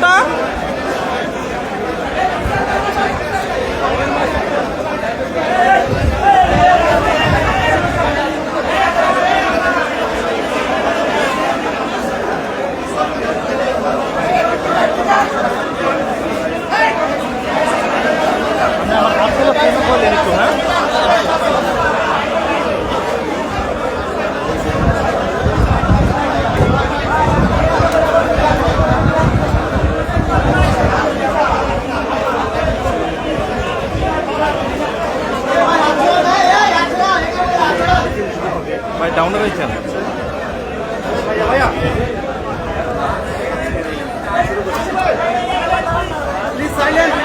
tá? ভাই ডাউনে রয়েছেন Please silence.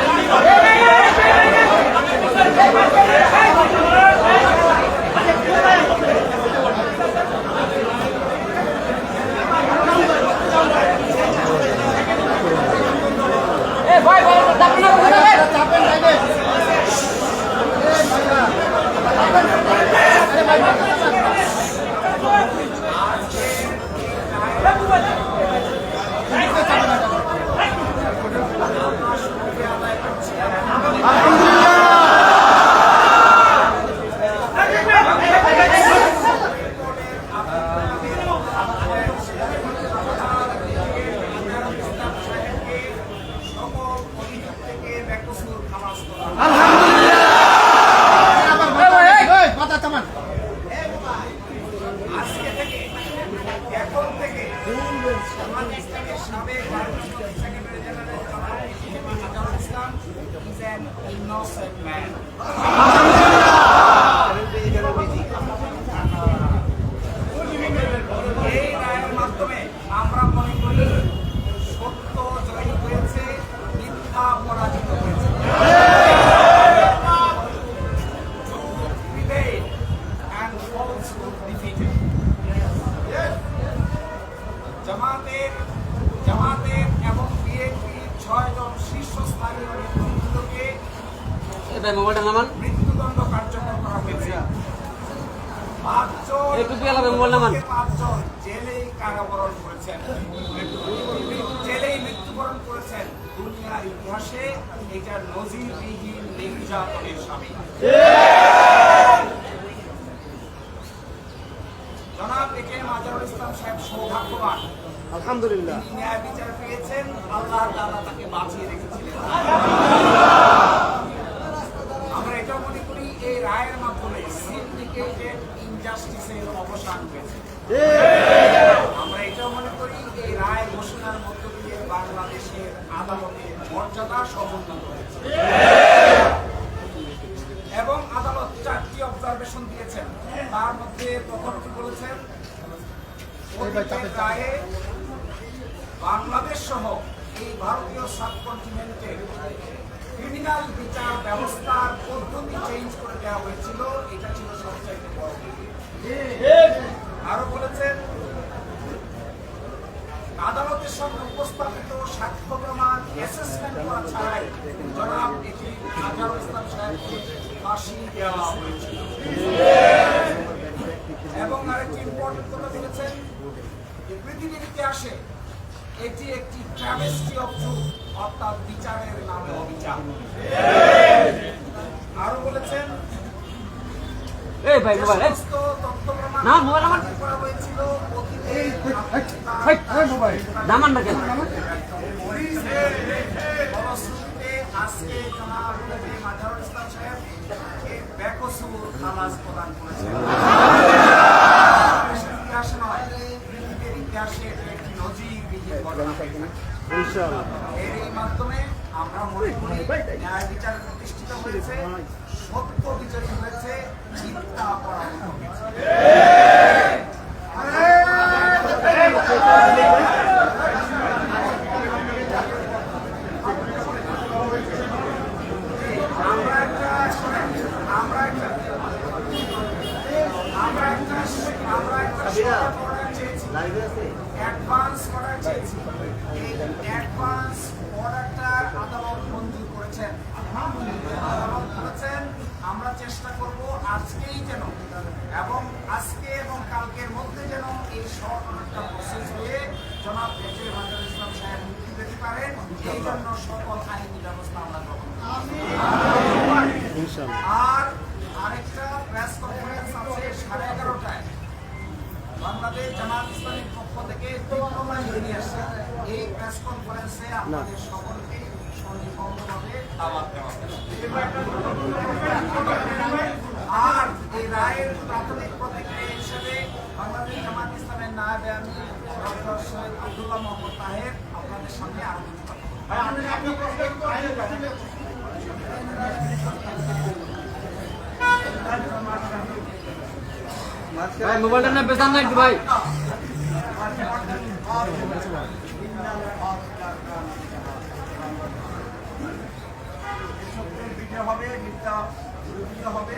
ভাই মোবাইলটা নামান। মৃত্যুদণ্ড কার্যকর করা হয়েছে। পাঁচজন এই টুপি আলাদা মোবাইল নামান। পাঁচজন জেলেই কারাবরণ করেছেন। জেলেই মৃত্যুবরণ করেছেন। দুনিয়ার ইতিহাসে এটা নজিরবিহীন নির্যাতনের স্বামী। জনাব এ কে ইসলাম সাহেব সৌভাগ্যবান। আলহামদুলিল্লাহ। ন্যায় বিচার পেয়েছেন। আল্লাহ তাআলা তাকে বাঁচিয়ে রেখেছিলেন আমরা এটাও মনে করি এই রায়ের মাধ্যমে সিন্ডিকেটেড ইনজাস্টিসের অবসান হয়েছে। আমরা এটাও মনে করি এই রায় ঘোষণার মধ্য দিয়ে বাংলাদেশের আদালতের মর্যাদা সমুন্নত হয়েছে। এবং আদালত চারটি অবজারভেশন দিয়েছেন। তার মধ্যে প্রথমটি বলেছেন? রায়ে বাংলাদেশ সহ এই ভারতীয় সাবকন্টিনেন্টে ক্রিমিনাল বিচার ব্যবস্থার পদ্ধতি চেঞ্জ করে দেওয়া হয়েছিল। এটা ছিল সবচাইতে বড় আরও বলেছেন, আদালতের সামনে উপস্থাপিত সাক্ষ্য প্রমাণ অ্যাসেসমেন্ট করা ছাড়াই জনাব এটি আজহারুল ইসলাম সাহেবকে ফাঁসি দেওয়া হয়েছিল। এবং আরেকটি ইম্পর্টেন্ট কথা বলেছেন, যে পৃথিবীর ইতিহাসে এটি একটি ট্রাভেস্টি অফ অর্থাৎ বিচারের নামে অবিচার। আরও বলেছেন এই ভাই মোবাইল না, মোবাইল আমার। না কেন? এর মাধ্যমে আমরা মনে করি ন্যায় বিচার প্রতিষ্ঠিত হয়েছে। সত্য বিচারী হয়েছে মিথ্যা হয়েছে আমরা একটা আমরা একটা আমরা একটা আমরা একটা শর্ট অর্ডার চেয়েছি অ্যাডভান্স অর্ডার চেয়েছি এই অ্যাডভান্স অর্ডারটা আদালত মঞ্জুর করেছেন আদালত বলেছেন আমরা চেষ্টা করব আজকেই যেন এবং আজকে এবং কালকের মধ্যে যেন এই অর্ডারটা প্রসেস হয়ে জনাব বেজে মাজার ইসলাম সাহেব মুক্তি পেতে পারেন এই জন্য সকল আইনি ব্যবস্থা আমরা গ্রহণ। আর আরেকটা প্রেস কনফারেন্স আছে সাড়ে এগারোটায়। বাংলাদেশ জামাত ইসলামের পক্ষ থেকে ডিপ্লোমা এই প্রেস কনফারেন্সে আপনাদের সকলকে সন্নিবদ্ধভাবে দাওয়াত দেওয়া। আর এই রায়ের প্রাথমিক প্রতিক্রিয়া হিসেবে বাংলাদেশ জামাত ইসলামের নায়বে আমি ডক্টর সৈয়দ আব্দুল্লাহ মোহাম্মদ তাহের আপনাদের সামনে কথা ভাই মোবাইলটা না বেচান না একটু ভাই। হবে মিথ্যা হবে।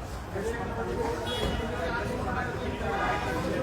Thank you.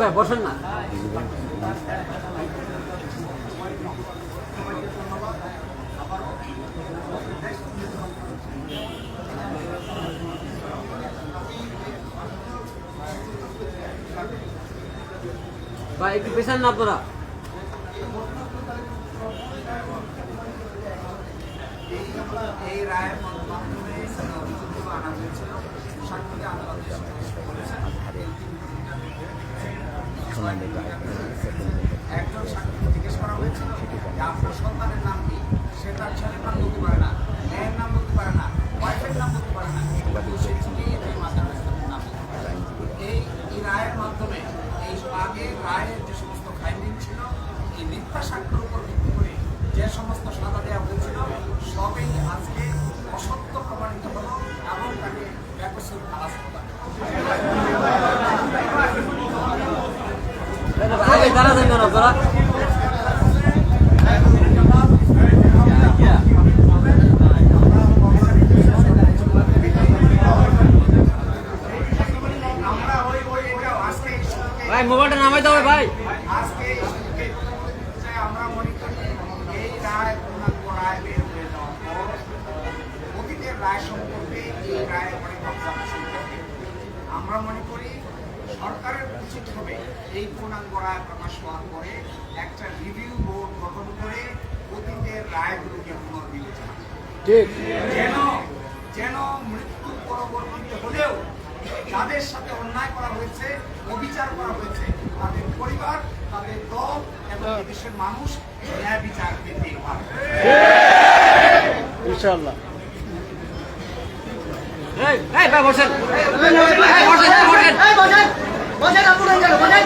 ভাই, বসেন না। ভাই, একটু পেছান না আপনারা। এই রায়ের মাধ্যমে আনা হয়েছিল সাক্ষীকে আদালতে একজন সাক্ষীকে জিজ্ঞেস করা হয়েছিল যে আপনার সন্তানের নাম কি? সে তার ছেলের নাম না মেয়ের নাম বলতে পারে না ওয়াইফের নাম বলতে পারে না কিন্তু সে ঠিকই এই মাদার ইসলামের নাম বলতে পারে। এই এই রায়ের মাধ্যমে এই আগে রায়ের যে সমস্ত ফাইন্ডিং ছিল এই মিথ্যা সাক্ষ্যের উপর ভিত্তি করে যে সমস্ত সাজা দেওয়া হয়েছিল সবই আজকে অসত্য প্রমাণিত হলো এবং তাকে ব্যাকসুর খালাস প্রদান আগে দাঁড়া যাবেন আপনারা আমরা ওই ওই এটাও আজকে এই সুযোগে ভাই মোবাইলটা নামাই দাও ভাই। আমরা মনে করি সরকারের উচিত হবে এই পূর্ণাঙ্গ রায় প্রকাশ হওয়ার পরে একটা রিভিউ বোর্ড গঠন করে অতীতের রায়গুলোকে পুনর্বিবেচনা। ঠিক। যেন যেন মৃত্যু পরবর্তীতে হলেও যাদের সাথে অন্যায় করা হয়েছে অবিচার করা হয়েছে তাদের পরিবার তাদের দল এবং দেশের মানুষ ন্যায় বিচার পেতে পারে ইনশাআল্লাহ। এই এই ভাই বসেন। এই বসেন। বসেন বসেন। বসেন আপনারা বসেন